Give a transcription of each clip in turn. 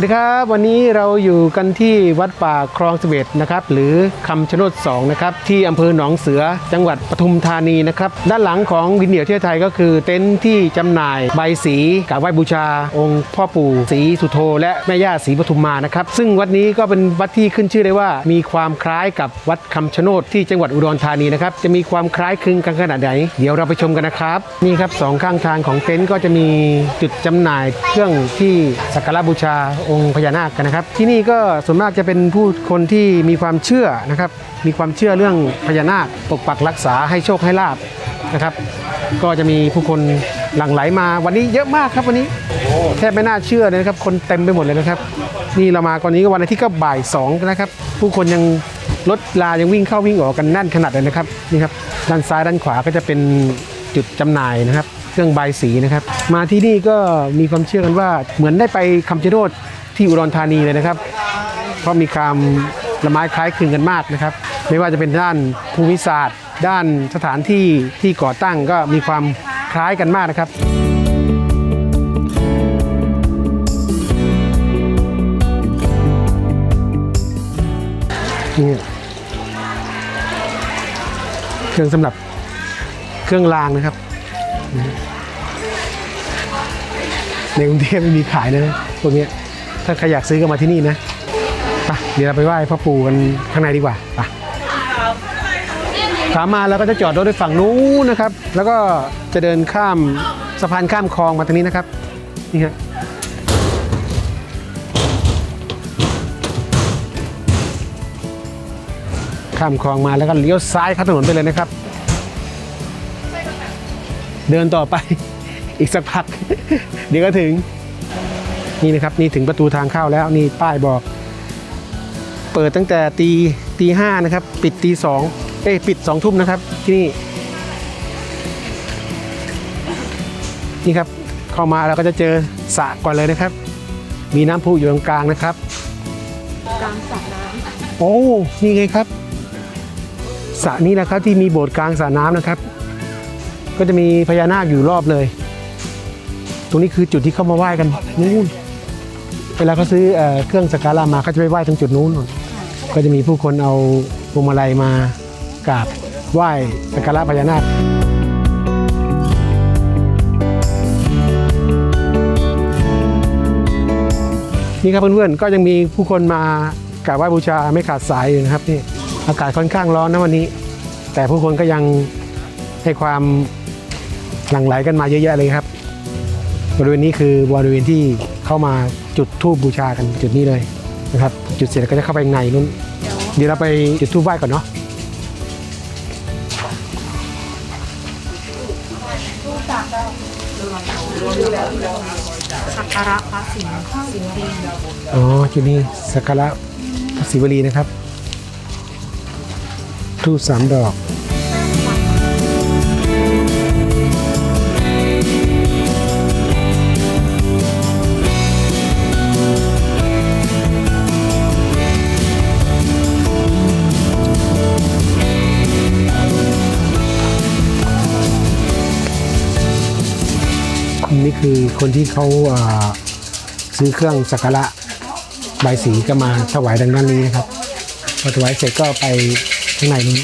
สวัสดีครับ วันนี้เราอยู่กันที่วัดป่าคลองเสวตนะครับหรือคำชะโนด2นะครับที่อำเภอหนองเสือจังหวัดปทุมธานีนะครับด้านหลังของวินเดียวเที่ยวไทยก็คือเต็นท์ที่จำหน่ายใบสีกราบไหว้บูชา องค์พ่อปู่ศรีสุโธและแม่ย่าศรีปทุมมานะครับซึ่งวัดนี้ก็เป็นวัดที่ขึ้นชื่อได้ว่า มีความคล้ายกับวัดคำชะโนดที่จังหวัดอุดรธานีนะครับจะมีความคล้ายคลึงกันขนาดไหนเดี๋ยวเราไปชมกันนะครับนี่ครับสองข้างทางของเต็นท์ก็จะมีจุดจำหน่ายเครื่องที่สักการะบูชาองค์พญานาคกันนะครับ ที่นี่ก็ส่วนมากจะเป็นผู้คนที่มีความเชื่อนะครับ มีความเชื่อเรื่องพญานาคปกปักรักษาให้โชคให้ลาบนะครับ ก็จะมีผู้คนหลั่งไหลมาวันนี้เยอะมากครับวันนี้แทบไม่น่าเชื่อเลยนะครับ คนเต็มไปหมดเลยนะครับ นี่เรามาก่อนนี้ก็วันอาทิตย์ก็บ่ายสองนะครับ ผู้คนยังรถลายังวิ่งเข้าวิ่งออกกันแน่นขนาดเลยนะครับนี่ครับด้านซ้ายด้านขวาก็จะเป็นจุดจำหน่ายนะครับ เครื่องใบายสีนะครับ มาที่นี่ก็มีความเชื่อกันว่าเหมือนได้ไปคำชะโนด ที่อุดรธานีเลยนะครับ เพราะมีความละไม้คล้ายคลึงกันมากนะครับ ไม่ว่าจะเป็นด้านภูมิศาสตร์ ด้านสถานที่ที่ก่อตั้งก็มีความคล้ายกันมากนะครับนี่เครื่องสำหรับเครื่องรางนะครับ ในกรุงเทพไม่มีขายนะพวกนี้ ถ้าใครอยากซื้อก็มาที่นี่นะไปเดี๋ยวเราไปไหว้พ่อปู่กันข้างในดีกว่าไปขามาแล้วก็จะจอดรถในฝั่งนู้นนะครับ แล้วก็จะเดินข้ามสะพานข้ามคลองมาทางนี้นะครับนี่ฮะข้ามคลองมาแล้วก็เลี้ยวซ้ายข้าถนนไปเลยนะครับ เดินต่อไปอีกสักพัก เดี๋ยวก็ถึง นี่นะครับนี่ถึงประตูทางเข้าแล้วนี่ป้ายบอก เปิดตั้งแต่ตีตีห้านะครับ ปิดตีสองเอ้ยปิดสองทุ่มนะครับที่นี่นี่ครับเข้ามาเราก็จะเจอสระก่อนเลยนะครับ มีน้ำพุอยู่ตรงกลางนะครับกลางสระน้โอ้นี่ไงครับสระนี้นะครับที่มีโบสถ์กลางสระน้ำนะครับ ก็จะมีพญานาคอยู่รอบเลย ตรงนี้คือจุดที่เข้ามาไหว้กันนู่น เวลาเขาซื้อเอ่อเครื่องสักการะมาเขาจะไปไหว้ตรงจุดนู้นก็จะมีผู้คนเอาพวงมาลัยมากราบไหว้สักการะพญานาคนี่ครับเพื่อนๆก็ยังมีผู้คนมากราบไหว้บูชาไม่ขาดสายอยู่นะครับนี่อากาศค่อนข้างร้อนนะวันนี้ แต่ผู้คนก็ยังให้ความหลั่งไหลกันมาเยอะแยะเลยครับ บริเวณนี้คือบริเวณที่ เข้ามาจุดธูปบูชากันจุดนี้เลยนะครับ จุดเสร็จก็จะเข้าไปในนู้น เดี๋ยวเราไปจุดธูปไหว้ก่อนเนาะสักการะพระสิงห์สิงห์ดีอ๋อจุดนี้สักการะศิวลีนะครับทูปสามดอก คือคนที่เขาเอ่อซื้อเครื่องสักการะใบสีก็มาถวายดังด้านนี้นะครับพอถวายเสร็จก็ไปข้างในนี้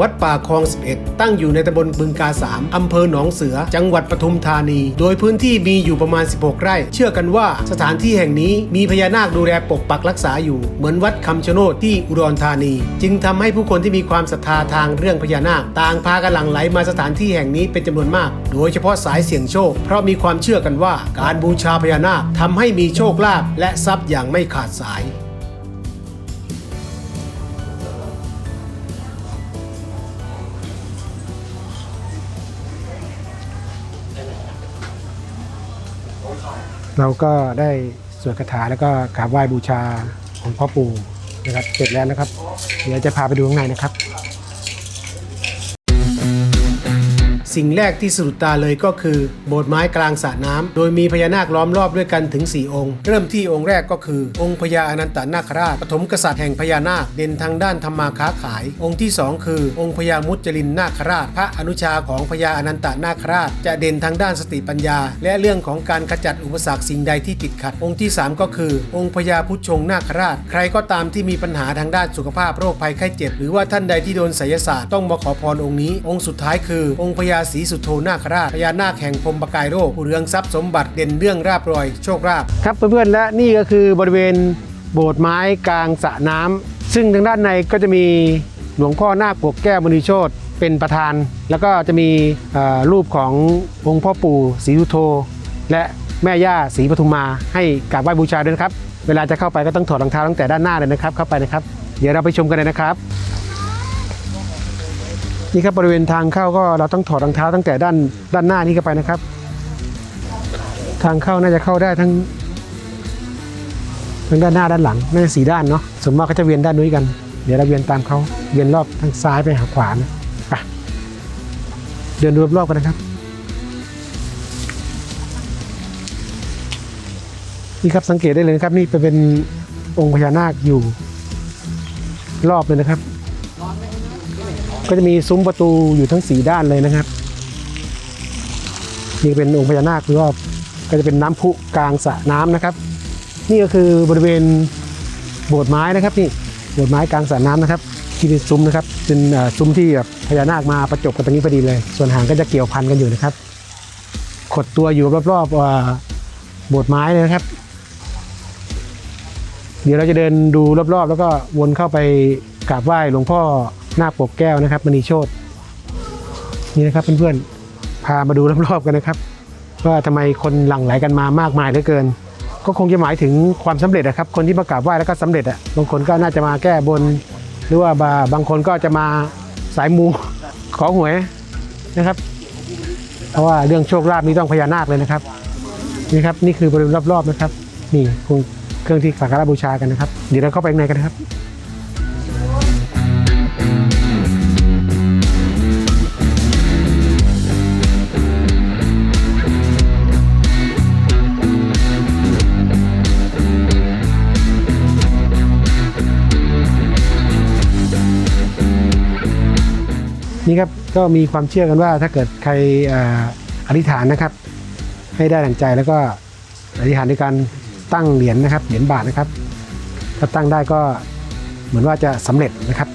วัดป่าคลอง 11 ตั้งอยู่ในตำบลบึงกา3อำเภอหนองเสือ จังหวัดปทุมธานี โดยพื้นที่มีอยู่ประมาณ 16 ไร่ เชื่อกันว่าสถานที่แห่งนี้มีพญานาคดูแลปกปักรักษาอยู่ เหมือนวัดคำชะโนดที่อุดรธานี จึงทำให้ผู้คนที่มีความศรัทธาทางเรื่องพญานาค ต่างพากันหลั่งไหลมาสถานที่แห่งนี้เป็นจำนวนมาก โดยเฉพาะสายเสี่ยงโชค เพราะมีความเชื่อกันว่าการบูชาพญานาคทำให้มีโชคลาภและทรัพย์อย่างไม่ขาดสาย เราก็ได้สวดคาถาแล้วก็กราบไหว้บูชาของพ่อปู่นะครับเสร็จแล้วนะครับ เดี๋ยวจะพาไปดูข้างในนะครับ สิ่งแรกที่สะดุดตาเลยก็คือ โบสถ์ไม้กลางสระน้ำโดยมีพญานาคล้อมรอบด้วยกันถึง 4 องค์ เริ่มที่องค์แรกก็คือ องค์พญาอนันตนาคราชปฐมกษัตริย์แห่งพญานาคเด่นทางด้านธรรมาค้าขาย องค์ที่ 2 คือ องค์พญามุจลินนาคราช พระอนุชาของพญาอนันตนาคราช จะเด่นทางด้านสติปัญญา และเรื่องของการขจัดอุปสรรคสิ่งใดที่ติดขัด องค์ที่ 3 ก็คือ องค์พญาพุทธชงนาคราช ใครก็ตามที่มีปัญหาทางด้านสุขภาพโรคภัยไข้เจ็บ หรือว่าท่านใดที่โดนไสยศาสตร์ต้องมาขอพรองค์นี้ องค์สุดท้ายคือ องค์พญาศรีสุโธนาคราชพญานาคแห่งพรมประกายโลกผู้เรืองทรัพย์สมบัติเด่นเรื่องราบรอยโชคลาภครับเพื่อนๆและนี่ก็คือบริเวณโบสถ์ไม้กลางสระน้ำซึ่งทางด้านในก็จะมีหลวงพ่อนาคปกแก้วมณีโชตเป็นประธาน แล้วก็จะมีรูปขององค์พ่อปู่ศรีสุโธและแม่ย่าศรีปทุมมาให้กราบไหว้บูชาด้วยนะครับ เวลาจะเข้าไปก็ต้องถอดรองเท้าตั้งแต่ด้านหน้าเลยนะครับเข้าไปนะครับ เดี๋ยวเราไปชมกันเลยนะครับ นี่ครับบริเวณทางเข้าก็เราต้องถอดรองเท้าตั้งแต่ด้านด้านหน้านี้เข้าไปนะครับ ทางเข้าน่าจะเข้าได้ทั้งทั้งด้านหน้าด้านหลังน่าจะสีด้านเนาะส่วนมากก็จะเวียนด้านนู้นกัน เดี๋ยวเราเวียนตามเขาเวียนรอบทางซ้ายไปหาขวานะไปเดินดูรอบๆกันนะครับนี่ครับสังเกตได้เลยนะครับ นี่เป็นองค์พญานาคอยู่รอบเลยนะครับ ก็จะมีซุ้มประตูอยู่ทั้งสีด้านเลยนะครับนี่เป็นองค์พญานาครอบก็จะเป็นน้ำพุกลางสระน้ำนะครับ นี่ก็คือบริเวณโบสถ์ไม้นะครับนี่โบสถ์ไม้กลางสระน้ำนะครับที่เป็นซุ้มนะครับเป็นซุ้มที่แบบพญานาคมาประจบกันตรงนี้พอดีเลย ส่วนหางก็จะเกี่ยวพันกันอยู่นะครับ ขดตัวอยู่รอบๆโบสถ์ไม้เลยนะครับ เดี๋ยวเราจะเดินดูรอบๆ แล้วก็วนเข้าไปกราบไหว้หลวงพ่อ นาคปกแก้วนะครับมณีโชตนี่นะครับเพื่อนๆพามาดูรอบๆกันนะครับว่าทำไมคนหลั่งไหลกันมามากมายเหลือเกิน ก็คงจะหมายถึงความสำเร็จนะครับ คนที่มากราบไหว้แล้วก็สำเร็จอะบางคนก็น่าจะมาแก้บน หรือว่าบาบางคนก็จะมาสายมูขอหวยนะครับ เพราะว่าเรื่องโชคลาภนี่ต้องพญานาคเลยนะครับนี่ครับนี่คือบริเวณรอบๆนะครับ นี่คงเครื่องที่สักการะบูชากันนะครับ เดี๋ยวเราเข้าไปข้างในกันนะครับ นี่ครับก็มีความเชื่อกันว่าถ้าเกิดใครอธิษฐานนะครับ ให้ได้ดังใจแล้วก็อธิษฐานด้วยการตั้งเหรียญนะครับเหรียญบาทนะครับถ้าตั้งได้ก็เหมือนว่าจะสำเร็จนะครับ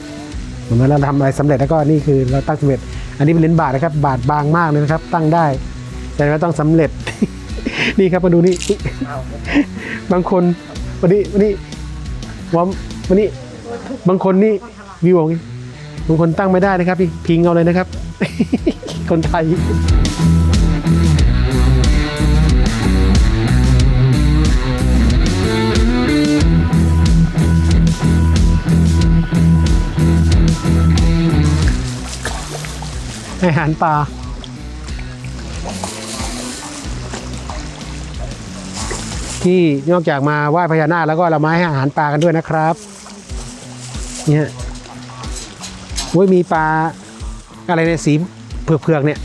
เหมือนเราทำอะไรสำเร็จแล้วก็นี่คือเราตั้งสำเร็จ อันนี้เป็นเหรียญบาทนะครับ บาทบางมากเลยนะครับ ตั้งได้ แต่ว่าต้องสำเร็จ นี่ครับมาดูนี่บางคนวันนี้วันนี้วบวันนี้บางคนนี่วิวของ บางคนตั้งไม่ได้นะครับพี่พิงเอาเลยนะครับ คนไทยอาหารปลาที่นอกจากมาไหว้พญานาคแล้วก็เรามาให้อาหารปลากันด้วยนะครับ เนี่ย โอ้ยมีปลาอะไรเนี่ยสีเผือกๆเนี่ย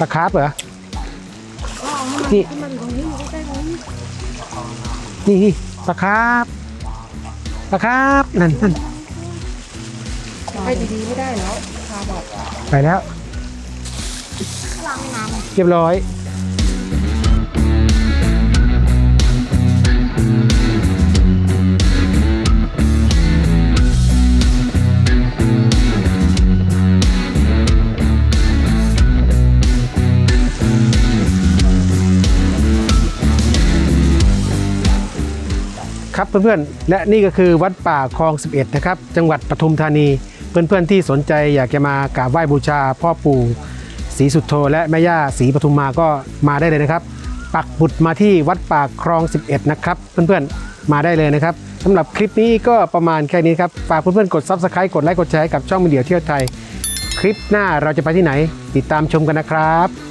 ปลาคาร์ฟเหรอ นี่ นี่นี่ปลาคาร์ฟปลาคาร์ฟนั่นนั่นไปดีๆไม่ได้แล้วพาบอกไปแล้ว เรียบร้อย ครับเพื่อนๆ และนี่ก็คือวัดป่าคลอง 11 นะครับ จังหวัดปทุมธานี เพื่อนๆ ที่สนใจอยากจะมากราบไหว้บูชา พ่อปู่ศรีสุโธและแม่ย่าศรีปทุมมาก็มาได้เลยนะครับ ปักบุตรมาที่วัดป่าคลอง 11 นะครับ เพื่อนๆ มาได้เลยนะครับสำหรับคลิปนี้ก็ประมาณแค่นี้ครับ ฝากเพื่อนๆ กด Subscribe กดไลค์ กดแชร์กับช่องมีเดียเที่ยวไทย คลิปหน้าเราจะไปที่ไหน ติดตามชมกันนะครับ